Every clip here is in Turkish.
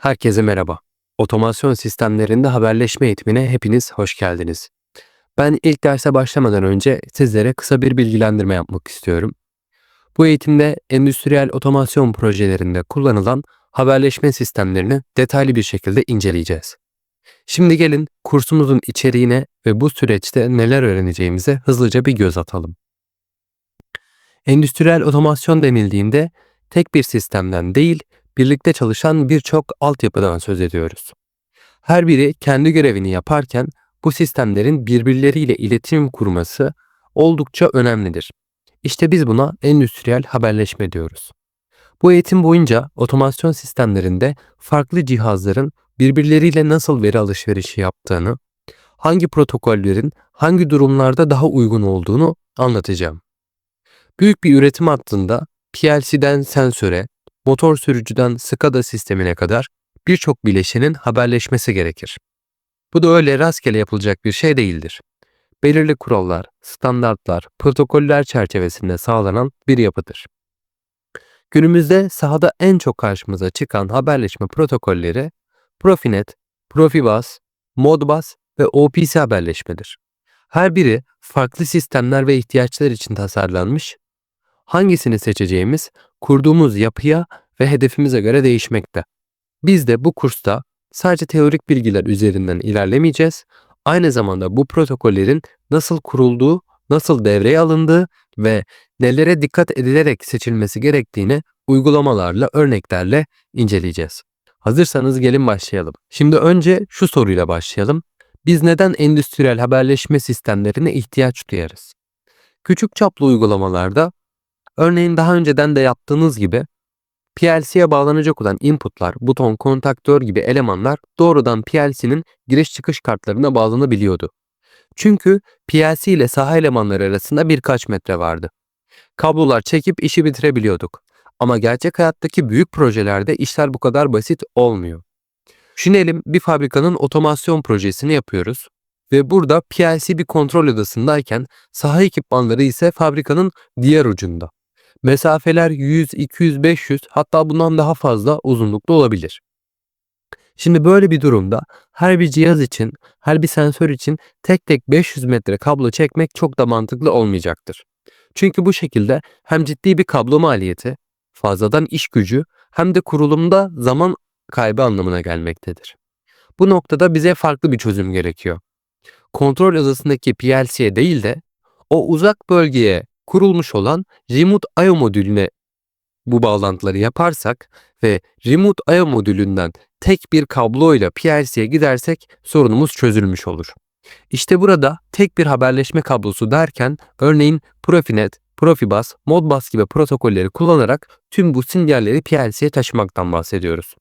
Herkese merhaba. Otomasyon sistemlerinde haberleşme eğitimine hepiniz hoş geldiniz. Ben ilk derse başlamadan önce sizlere kısa bir bilgilendirme yapmak istiyorum. Bu eğitimde endüstriyel otomasyon projelerinde kullanılan haberleşme sistemlerini detaylı bir şekilde inceleyeceğiz. Şimdi gelin kursumuzun içeriğine ve bu süreçte neler öğreneceğimize hızlıca bir göz atalım. Endüstriyel otomasyon denildiğinde tek bir sistemden değil, birlikte çalışan birçok altyapıdan söz ediyoruz. Her biri kendi görevini yaparken bu sistemlerin birbirleriyle iletişim kurması oldukça önemlidir. İşte biz buna endüstriyel haberleşme diyoruz. Bu eğitim boyunca otomasyon sistemlerinde farklı cihazların birbirleriyle nasıl veri alışverişi yaptığını, hangi protokollerin hangi durumlarda daha uygun olduğunu anlatacağım. Büyük bir üretim hattında PLC'den sensöre, motor sürücüden SCADA sistemine kadar birçok bileşenin haberleşmesi gerekir. Bu da öyle rastgele yapılacak bir şey değildir. Belirli kurallar, standartlar, protokoller çerçevesinde sağlanan bir yapıdır. Günümüzde sahada en çok karşımıza çıkan haberleşme protokolleri Profinet, Profibus, Modbus ve OPC haberleşmedir. Her biri farklı sistemler ve ihtiyaçlar için tasarlanmış hangisini seçeceğimiz kurduğumuz yapıya ve hedefimize göre değişmekte. Biz de bu kursta sadece teorik bilgiler üzerinden ilerlemeyeceğiz. Aynı zamanda bu protokollerin nasıl kurulduğu, nasıl devreye alındığı ve nelere dikkat edilerek seçilmesi gerektiğini uygulamalarla, örneklerle inceleyeceğiz. Hazırsanız gelin başlayalım. Şimdi önce şu soruyla başlayalım. Biz neden endüstriyel haberleşme sistemlerine ihtiyaç duyarız? Küçük çaplı uygulamalarda Örneğin daha önceden de yaptığınız gibi PLC'ye bağlanacak olan inputlar, buton, kontaktör gibi elemanlar doğrudan PLC'nin giriş çıkış kartlarına bağlanabiliyordu. Çünkü PLC ile saha elemanları arasında birkaç metre vardı. Kablolar çekip işi bitirebiliyorduk. Ama gerçek hayattaki büyük projelerde işler bu kadar basit olmuyor. Düşünelim bir fabrikanın otomasyon projesini yapıyoruz ve burada PLC bir kontrol odasındayken saha ekipmanları ise fabrikanın diğer ucunda. Mesafeler 100, 200, 500 hatta bundan daha fazla uzunlukta olabilir. Şimdi böyle bir durumda her bir cihaz için, her bir sensör için tek tek 500 metre kablo çekmek çok da mantıklı olmayacaktır. Çünkü bu şekilde hem ciddi bir kablo maliyeti, fazladan iş gücü hem de kurulumda zaman kaybı anlamına gelmektedir. Bu noktada bize farklı bir çözüm gerekiyor. Kontrol odasındaki PLC'ye değil de o uzak bölgeye kurulmuş olan Remote I.O. modülüne bu bağlantıları yaparsak ve Remote I.O. modülünden tek bir kabloyla PLC'ye gidersek sorunumuz çözülmüş olur. İşte burada tek bir haberleşme kablosu derken örneğin Profinet, Profibus, Modbus gibi protokolleri kullanarak tüm bu sinyalleri PLC'ye taşımaktan bahsediyoruz.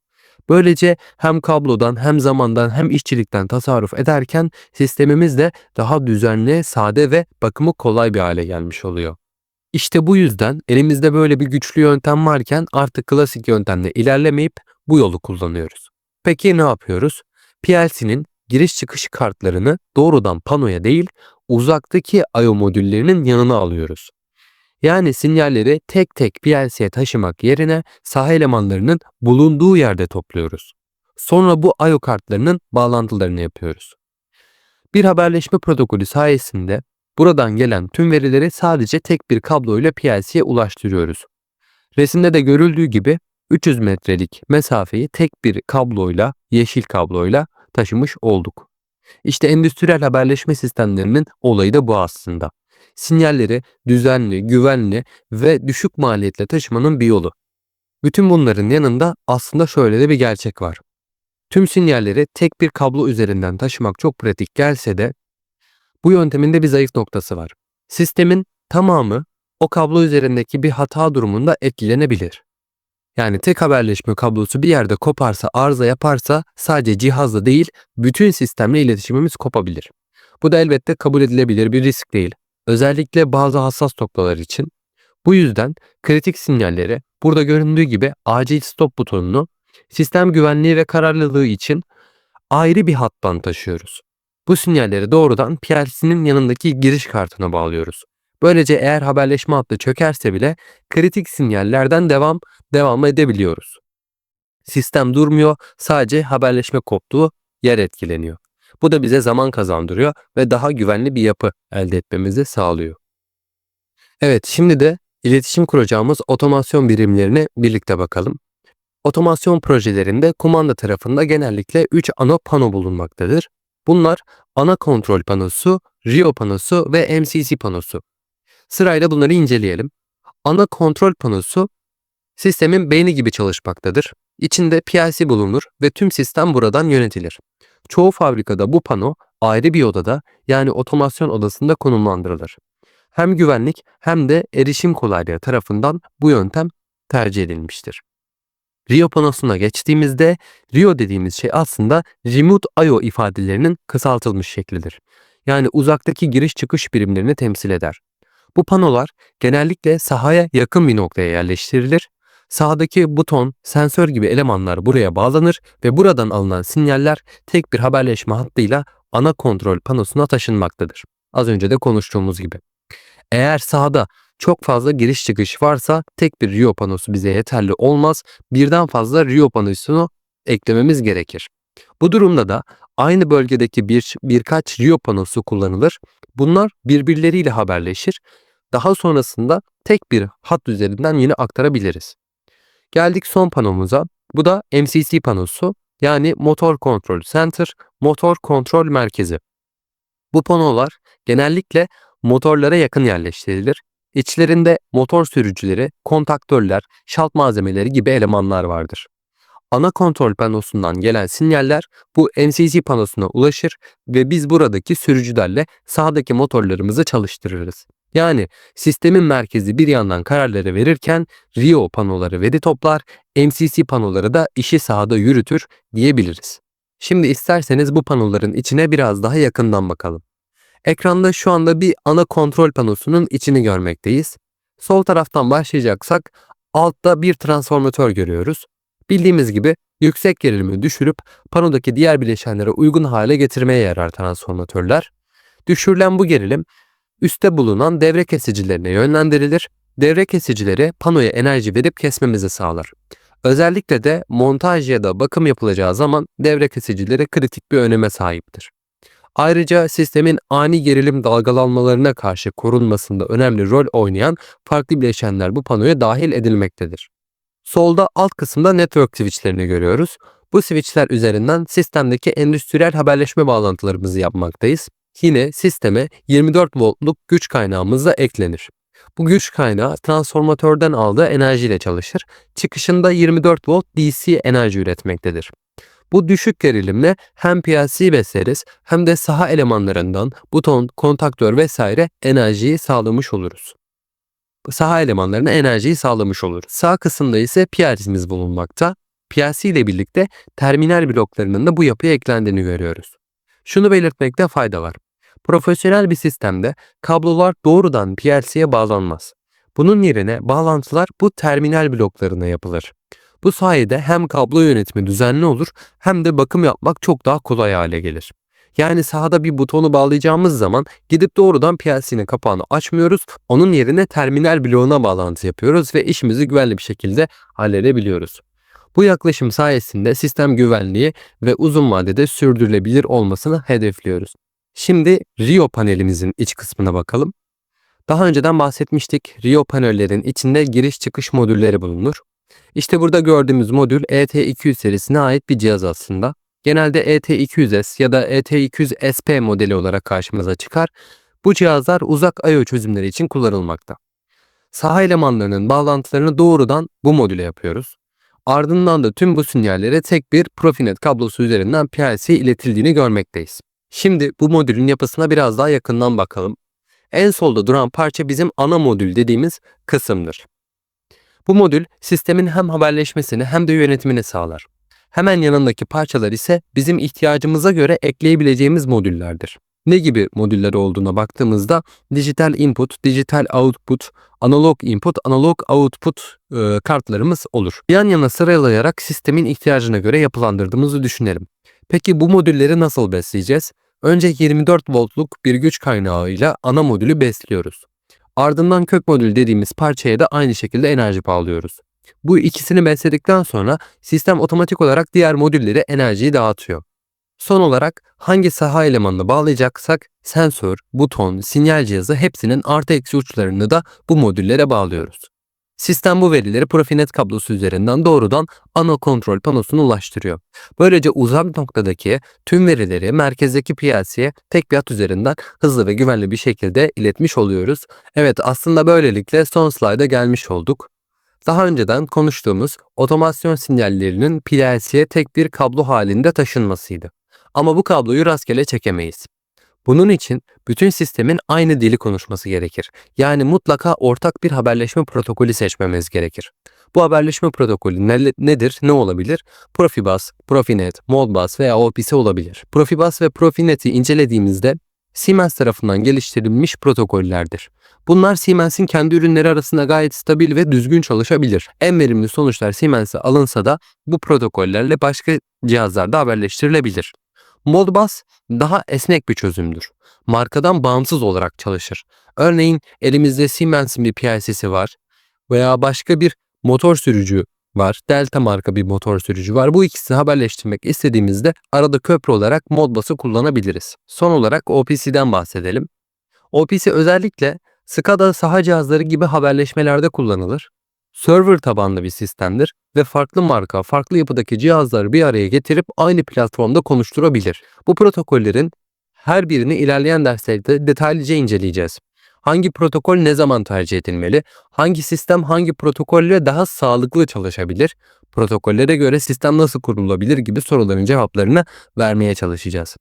Böylece hem kablodan hem zamandan hem işçilikten tasarruf ederken sistemimiz de daha düzenli, sade ve bakımı kolay bir hale gelmiş oluyor. İşte bu yüzden elimizde böyle bir güçlü yöntem varken artık klasik yöntemle ilerlemeyip bu yolu kullanıyoruz. Peki ne yapıyoruz? PLC'nin giriş çıkış kartlarını doğrudan panoya değil uzaktaki I.O. modüllerinin yanına alıyoruz. Yani sinyalleri tek tek PLC'ye taşımak yerine saha elemanlarının bulunduğu yerde topluyoruz. Sonra bu I.O. kartlarının bağlantılarını yapıyoruz. Bir haberleşme protokolü sayesinde buradan gelen tüm verileri sadece tek bir kablo ile PLC'ye ulaştırıyoruz. Resimde de görüldüğü gibi 300 metrelik mesafeyi tek bir kabloyla, yeşil kabloyla taşımış olduk. İşte endüstriyel haberleşme sistemlerinin olayı da bu aslında sinyalleri düzenli, güvenli ve düşük maliyetle taşımanın bir yolu. Bütün bunların yanında aslında şöyle de bir gerçek var. Tüm sinyalleri tek bir kablo üzerinden taşımak çok pratik gelse de bu yöntemin de bir zayıf noktası var. Sistemin tamamı o kablo üzerindeki bir hata durumunda etkilenebilir. Yani tek haberleşme kablosu bir yerde koparsa, arıza yaparsa sadece cihazla değil bütün sistemle iletişimimiz kopabilir. Bu da elbette kabul edilebilir bir risk değil. Özellikle bazı hassas noktalar için. Bu yüzden kritik sinyalleri burada göründüğü gibi acil stop butonunu sistem güvenliği ve kararlılığı için ayrı bir hattan taşıyoruz. Bu sinyalleri doğrudan PLC'nin yanındaki giriş kartına bağlıyoruz. Böylece eğer haberleşme hattı çökerse bile kritik sinyallerden devam devam edebiliyoruz. sistem durmuyor, sadece haberleşme koptuğu yer etkileniyor. Bu da bize zaman kazandırıyor ve daha güvenli bir yapı elde etmemizi sağlıyor. Evet, şimdi de iletişim kuracağımız otomasyon birimlerine birlikte bakalım. Otomasyon projelerinde kumanda tarafında genellikle 3 ana pano bulunmaktadır. Bunlar ana kontrol panosu, Rio panosu ve MCC panosu. Sırayla bunları inceleyelim. Ana kontrol panosu sistemin beyni gibi çalışmaktadır. İçinde PLC bulunur ve tüm sistem buradan yönetilir. Çoğu fabrikada bu pano ayrı bir odada yani otomasyon odasında konumlandırılır. Hem güvenlik hem de erişim kolaylığı tarafından bu yöntem tercih edilmiştir. Rio panosuna geçtiğimizde Rio dediğimiz şey aslında Remote I.O. ifadelerinin kısaltılmış şeklidir. Yani uzaktaki giriş çıkış birimlerini temsil eder. Bu panolar genellikle sahaya yakın bir noktaya yerleştirilir. Sahadaki buton, sensör gibi elemanlar buraya bağlanır ve buradan alınan sinyaller tek bir haberleşme hattıyla ana kontrol panosuna taşınmaktadır. Az önce de konuştuğumuz gibi. Eğer sahada çok fazla giriş çıkış varsa tek bir Rio panosu bize yeterli olmaz. Birden fazla Rio panosunu eklememiz gerekir. Bu durumda da aynı bölgedeki bir birkaç Rio panosu kullanılır. Bunlar birbirleriyle haberleşir. Daha sonrasında tek bir hat üzerinden yine aktarabiliriz. Geldik son panomuza. Bu da MCC panosu yani Motor Control Center, Motor Kontrol Merkezi. Bu panolar genellikle motorlara yakın yerleştirilir. İçlerinde motor sürücüleri, kontaktörler, şalt malzemeleri gibi elemanlar vardır. Ana kontrol panosundan gelen sinyaller bu MCC panosuna ulaşır ve biz buradaki sürücülerle sağdaki motorlarımızı çalıştırırız. Yani sistemin merkezi bir yandan kararları verirken Rio panoları veri toplar, MCC panoları da işi sahada yürütür diyebiliriz. Şimdi isterseniz bu panoların içine biraz daha yakından bakalım. Ekranda şu anda bir ana kontrol panosunun içini görmekteyiz. Sol taraftan başlayacaksak altta bir transformatör görüyoruz. Bildiğimiz gibi yüksek gerilimi düşürüp panodaki diğer bileşenlere uygun hale getirmeye yarar transformatörler. Düşürülen bu gerilim üstte bulunan devre kesicilerine yönlendirilir. Devre kesicileri panoya enerji verip kesmemizi sağlar. Özellikle de montaj ya da bakım yapılacağı zaman devre kesicileri kritik bir öneme sahiptir. Ayrıca sistemin ani gerilim dalgalanmalarına karşı korunmasında önemli rol oynayan farklı bileşenler bu panoya dahil edilmektedir. Solda alt kısımda network switchlerini görüyoruz. Bu switchler üzerinden sistemdeki endüstriyel haberleşme bağlantılarımızı yapmaktayız. Yine sisteme 24 voltluk güç kaynağımız da eklenir. Bu güç kaynağı transformatörden aldığı enerjiyle çalışır. Çıkışında 24 volt DC enerji üretmektedir. Bu düşük gerilimle hem PLC besleriz hem de saha elemanlarından buton, kontaktör vesaire enerjiyi sağlamış oluruz. Saha elemanlarına enerjiyi sağlamış olur. Sağ kısımda ise PLC'miz bulunmakta. PLC ile birlikte terminal bloklarının da bu yapıya eklendiğini görüyoruz. Şunu belirtmekte fayda var. Profesyonel bir sistemde kablolar doğrudan PLC'ye bağlanmaz. Bunun yerine bağlantılar bu terminal bloklarına yapılır. Bu sayede hem kablo yönetimi düzenli olur hem de bakım yapmak çok daha kolay hale gelir. Yani sahada bir butonu bağlayacağımız zaman gidip doğrudan PLC'nin kapağını açmıyoruz. Onun yerine terminal bloğuna bağlantı yapıyoruz ve işimizi güvenli bir şekilde halledebiliyoruz. Bu yaklaşım sayesinde sistem güvenliği ve uzun vadede sürdürülebilir olmasını hedefliyoruz. Şimdi Rio panelimizin iç kısmına bakalım. Daha önceden bahsetmiştik. Rio panellerin içinde giriş çıkış modülleri bulunur. İşte burada gördüğümüz modül ET200 serisine ait bir cihaz aslında. Genelde ET200S ya da ET200SP modeli olarak karşımıza çıkar. Bu cihazlar uzak I.O. çözümleri için kullanılmakta. Saha elemanlarının bağlantılarını doğrudan bu modüle yapıyoruz. Ardından da tüm bu sinyallere tek bir Profinet kablosu üzerinden PLC'ye iletildiğini görmekteyiz. Şimdi bu modülün yapısına biraz daha yakından bakalım. En solda duran parça bizim ana modül dediğimiz kısımdır. Bu modül sistemin hem haberleşmesini hem de yönetimini sağlar. Hemen yanındaki parçalar ise bizim ihtiyacımıza göre ekleyebileceğimiz modüllerdir. Ne gibi modüller olduğuna baktığımızda dijital input, dijital output, analog input, analog output e, kartlarımız olur. Yan yana sıralayarak sistemin ihtiyacına göre yapılandırdığımızı düşünelim. Peki bu modülleri nasıl besleyeceğiz? Önce 24 voltluk bir güç kaynağıyla ana modülü besliyoruz. Ardından kök modül dediğimiz parçaya da aynı şekilde enerji bağlıyoruz. Bu ikisini besledikten sonra sistem otomatik olarak diğer modüllere enerjiyi dağıtıyor. Son olarak hangi saha elemanını bağlayacaksak sensör, buton, sinyal cihazı hepsinin artı eksi uçlarını da bu modüllere bağlıyoruz. Sistem bu verileri Profinet kablosu üzerinden doğrudan ana kontrol panosuna ulaştırıyor. Böylece uzak noktadaki tüm verileri merkezdeki PLC'ye tek bir hat üzerinden hızlı ve güvenli bir şekilde iletmiş oluyoruz. Evet aslında böylelikle son slayda gelmiş olduk. Daha önceden konuştuğumuz otomasyon sinyallerinin PLC'ye tek bir kablo halinde taşınmasıydı. Ama bu kabloyu rastgele çekemeyiz. Bunun için bütün sistemin aynı dili konuşması gerekir. Yani mutlaka ortak bir haberleşme protokolü seçmemiz gerekir. Bu haberleşme protokolü ne- nedir, ne olabilir? Profibus, Profinet, Modbus veya OPC olabilir. Profibus ve Profinet'i incelediğimizde Siemens tarafından geliştirilmiş protokollerdir. Bunlar Siemens'in kendi ürünleri arasında gayet stabil ve düzgün çalışabilir. En verimli sonuçlar Siemens'e alınsa da bu protokollerle başka cihazlarda haberleştirilebilir. Modbus daha esnek bir çözümdür. Markadan bağımsız olarak çalışır. Örneğin elimizde Siemens'in bir PLC'si var veya başka bir motor sürücü var. Delta marka bir motor sürücü var. Bu ikisini haberleştirmek istediğimizde arada köprü olarak Modbus'u kullanabiliriz. Son olarak OPC'den bahsedelim. OPC özellikle SCADA saha cihazları gibi haberleşmelerde kullanılır. Server tabanlı bir sistemdir ve farklı marka, farklı yapıdaki cihazları bir araya getirip aynı platformda konuşturabilir. Bu protokollerin her birini ilerleyen derslerde detaylıca inceleyeceğiz. Hangi protokol ne zaman tercih edilmeli? Hangi sistem hangi protokolle daha sağlıklı çalışabilir? Protokollere göre sistem nasıl kurulabilir gibi soruların cevaplarını vermeye çalışacağız.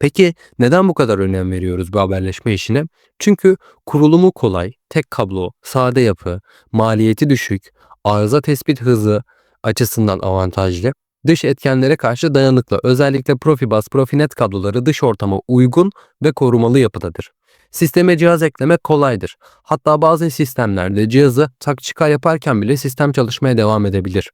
Peki neden bu kadar önem veriyoruz bu haberleşme işine? Çünkü kurulumu kolay, tek kablo, sade yapı, maliyeti düşük, arıza tespit hızı açısından avantajlı, dış etkenlere karşı dayanıklı. Özellikle Profibus, Profinet kabloları dış ortama uygun ve korumalı yapıdadır. Sisteme cihaz eklemek kolaydır. Hatta bazı sistemlerde cihazı tak çıkar yaparken bile sistem çalışmaya devam edebilir.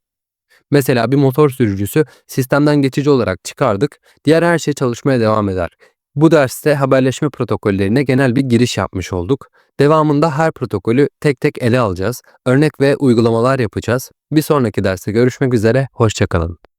Mesela bir motor sürücüsü sistemden geçici olarak çıkardık, diğer her şey çalışmaya devam eder. Bu derste haberleşme protokollerine genel bir giriş yapmış olduk. Devamında her protokolü tek tek ele alacağız. Örnek ve uygulamalar yapacağız. Bir sonraki derste görüşmek üzere, hoşçakalın.